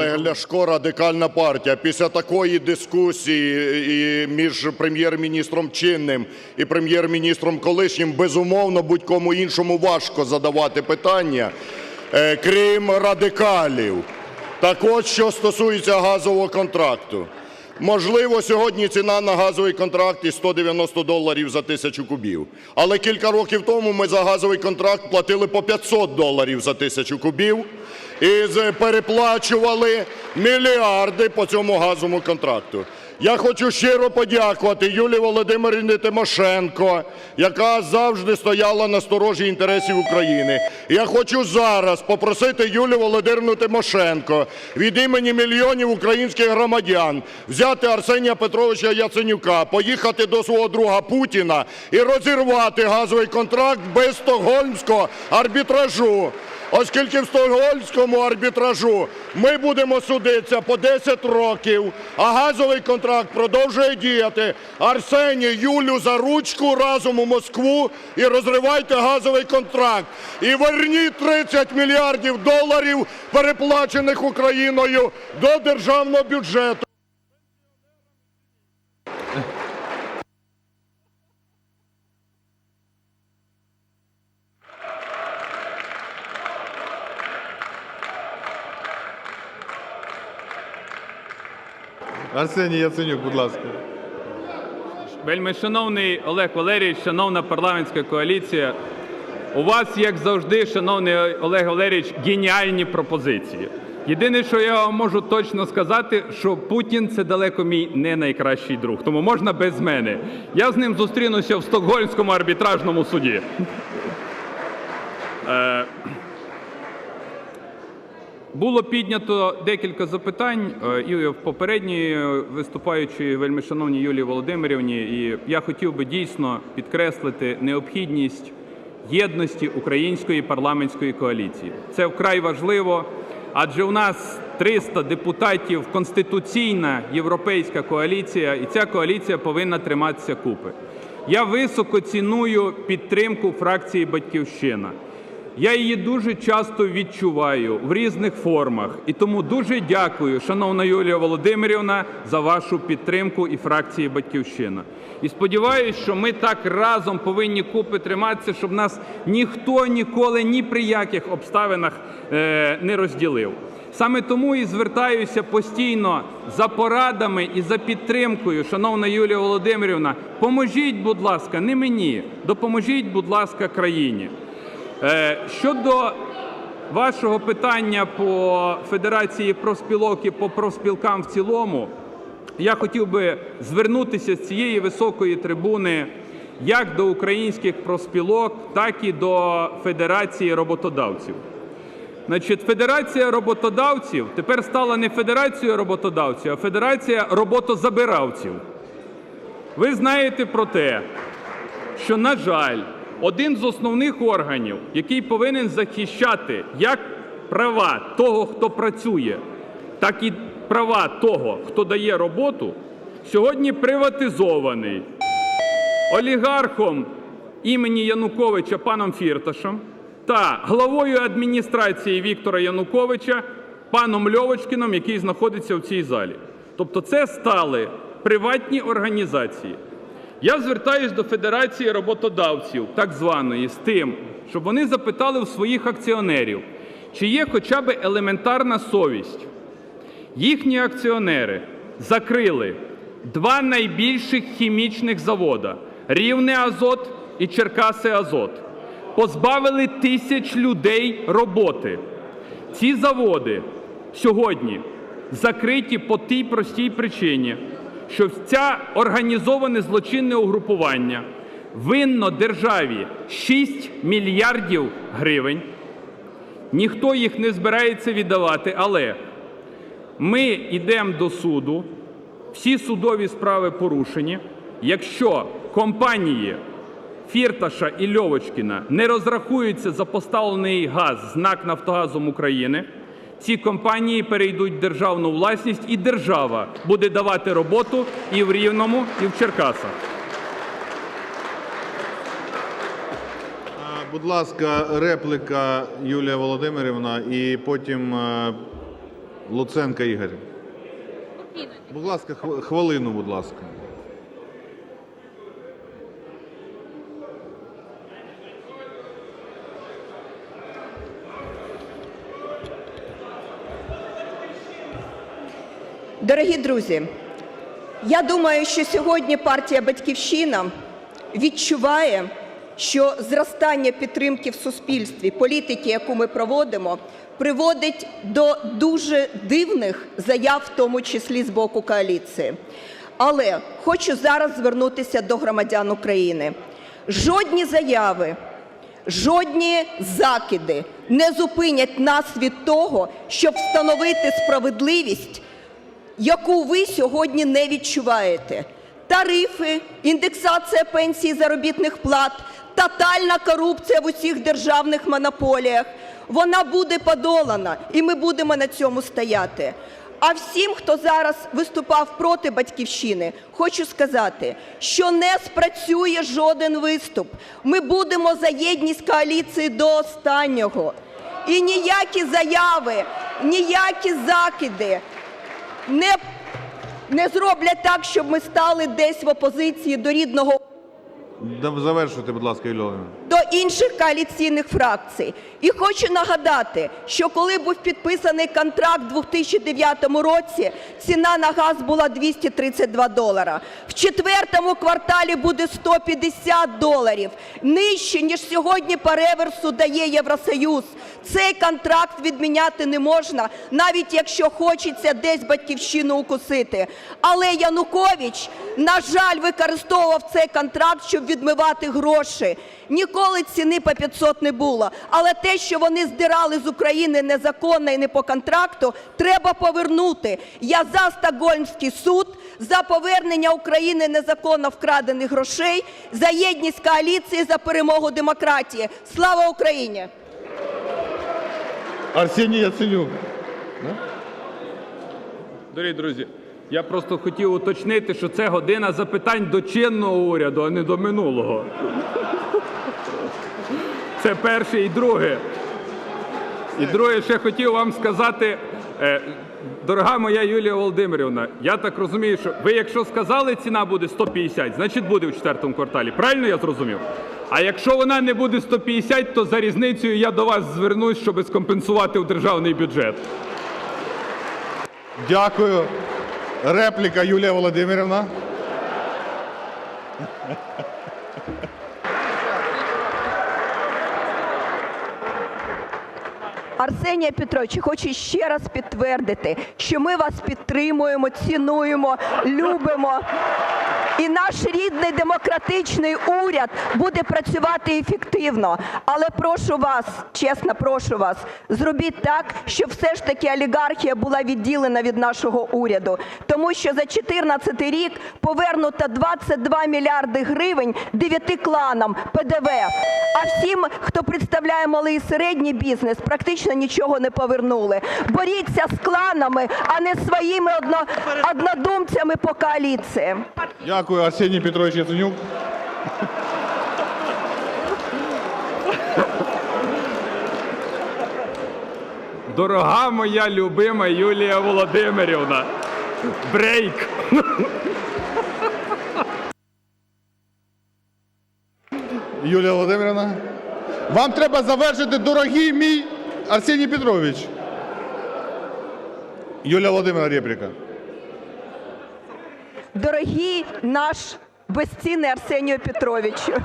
Олег Ляшко, Радикальна партія. Після такої дискусії і між Прем'єр-міністром чинним і Прем'єр-міністром колишнім, безумовно, будь-кому іншому важко задавати питання, е, крім радикалів. Так от, що стосується газового контракту. Можливо, сьогодні ціна на газовий контракт і 190 доларів за тисячу кубів. Але кілька років тому ми за газовий контракт платили по 500 доларів за тисячу кубів і переплачували мільярди по цьому газовому контракту. Я хочу щиро подякувати Юлії Володимирівні Тимошенко, яка завжди стояла на сторожі інтересів України. Я хочу зараз попросити Юлію Володимирівну Тимошенко від імені мільйонів українських громадян взяти Арсенія Петровича Яценюка, поїхати до свого друга Путіна і розірвати газовий контракт без стокгольмського арбітражу. Оскільки в стокгольмському арбітражу ми будемо судитися по 10 років, а газовий контракт продовжує діяти. Арсеній, Юлю за ручку разом у Москву і розривайте газовий контракт. І верніть 30 мільярдів доларів, переплачених Україною, до державного бюджету. Арсеній Яценюк, будь ласка. Вельми шановний Олег Валерійович, шановна парламентська коаліція. У вас, як завжди, шановний Олег Валерійович, геніальні пропозиції. Єдине, що я вам можу точно сказати, що Путін це далеко мій не найкращий друг, тому можна без мене. Я з ним зустрінуся в Стокгольмському арбітражному суді. Було піднято декілька запитань е, і в попередній е, виступаючій вельми шановній Юлії Володимирівні. І я хотів би дійсно підкреслити необхідність єдності української парламентської коаліції. Це вкрай важливо, адже у нас 300 депутатів, конституційна європейська коаліція, і ця коаліція повинна триматися купи. Я високо ціную підтримку фракції Батьківщина. Я її дуже часто відчуваю в різних формах. І тому дуже дякую, шановна Юлія Володимирівна, за вашу підтримку і фракції Батьківщина. І сподіваюся, що ми так разом повинні купи триматися, щоб нас ніхто ніколи ні при яких обставинах е, не розділив. Саме тому і звертаюся постійно за порадами і за підтримкою, шановна Юлія Володимирівна. Поможіть, будь ласка, не мені, допоможіть, будь ласка, країні. Е, Щодо вашого питання по Федерації профспілок і по профспілкам в цілому, я хотів би звернутися з цієї високої трибуни як до українських профспілок, так і до Федерації роботодавців. Значить, Федерація роботодавців тепер стала не Федерацією роботодавців, а Федерація роботозабиравців. Ви знаєте про те, що, на жаль, один з основних органів, який повинен захищати як права того, хто працює, так і права того, хто дає роботу, сьогодні приватизований олігархом імені Януковича паном Фірташем та главою адміністрації Віктора Януковича паном Льовочкіном, який знаходиться в цій залі. Тобто це стали приватні організації. Я звертаюсь до Федерації роботодавців, так званої, з тим, щоб вони запитали у своїх акціонерів, чи є хоча б елементарна совість. Їхні акціонери закрили два найбільших хімічних завода Рівне Азот і Черкаси Азот. Позбавили тисяч людей роботи. Ці заводи сьогодні закриті по тій простій причині, що це організоване злочинне угрупування винно державі 6 мільярдів гривень. Ніхто їх не збирається віддавати, але ми йдемо до суду, всі судові справи порушені. Якщо компанії Фірташа і Льовочкіна не розрахуються за поставлений газ знак Нафтогазом України, ці компанії перейдуть в державну власність, і держава буде давати роботу і в Рівному, і в Черкасах. Будь ласка, репліка Юлія Володимирівна, і потім е, Луценко Ігор. Будь ласка, хв- хвилину, будь ласка. Дорогі друзі, я думаю, що сьогодні партія Батьківщина відчуває, що зростання підтримки в суспільстві, політики, яку ми проводимо, приводить до дуже дивних заяв, в тому числі з боку коаліції. Але хочу зараз звернутися до громадян України. Жодні заяви, жодні закиди не зупинять нас від того, щоб встановити справедливість яку ви сьогодні не відчуваєте. Тарифи, індексація пенсій, заробітних плат, тотальна корупція в усіх державних монополіях. Вона буде подолана, і ми будемо на цьому стояти. А всім, хто зараз виступав проти батьківщини, хочу сказати, що не спрацює жоден виступ. Ми будемо за єдність коаліції до останнього. І ніякі заяви, ніякі закиди не, не зроблять так, щоб ми стали десь в опозиції до рідного Завершуйте, будь ласка, Володимирівна. До інших коаліційних фракцій. І хочу нагадати, що коли був підписаний контракт у 2009 році, ціна на газ була 232 долара. В четвертому кварталі буде 150 доларів. Нижче, ніж сьогодні по реверсу дає Євросоюз. Цей контракт відміняти не можна, навіть якщо хочеться десь батьківщину укусити. Але Янукович, на жаль, використовував цей контракт, щоб відмивати гроші. Ніколи ціни по 500 не було. Але те, що вони здирали з України незаконно і не по контракту, треба повернути. Я за Стокгольмський суд, за повернення України незаконно вкрадених грошей, за єдність коаліції, за перемогу демократії. Слава Україні! Арсеній Яценюк. Дорогі друзі, я просто хотів уточнити, що це година запитань до чинного уряду, а не до минулого. Це перше і друге. І друге, ще хотів вам сказати, е, дорога моя Юлія Володимирівна, я так розумію, що ви якщо сказали, ціна буде 150, значить буде в четвертому кварталі. Правильно я зрозумів? А якщо вона не буде 150, то за різницею я до вас звернусь, щоб скомпенсувати в державний бюджет. Дякую. Репліка Юлія Володимирівна. Арсенія Петрович, хочу ще раз підтвердити, що ми вас підтримуємо, цінуємо, любимо. І наш рідний демократичний уряд буде працювати ефективно. Але прошу вас, чесно, прошу вас, зробіть так, щоб все ж таки олігархія була відділена від нашого уряду. Тому що за 2014 рік повернуто 22 мільярди гривень дев'яти кланам ПДВ. А всім, хто представляє малий і середній бізнес, практично нічого не повернули. Боріться з кланами, а не своїми одно, однодумцями по коаліції. Дякую, Арсеній Петрович Яценюк. Дорога моя любима Юлія Володимирівна. Брейк. Юлія Володимирівна. Вам треба завершити, дорогий мій Арсеній Петрович. Юлія Володимирівна репліка. Дорогий наш безцінний Арсенію Петровичу.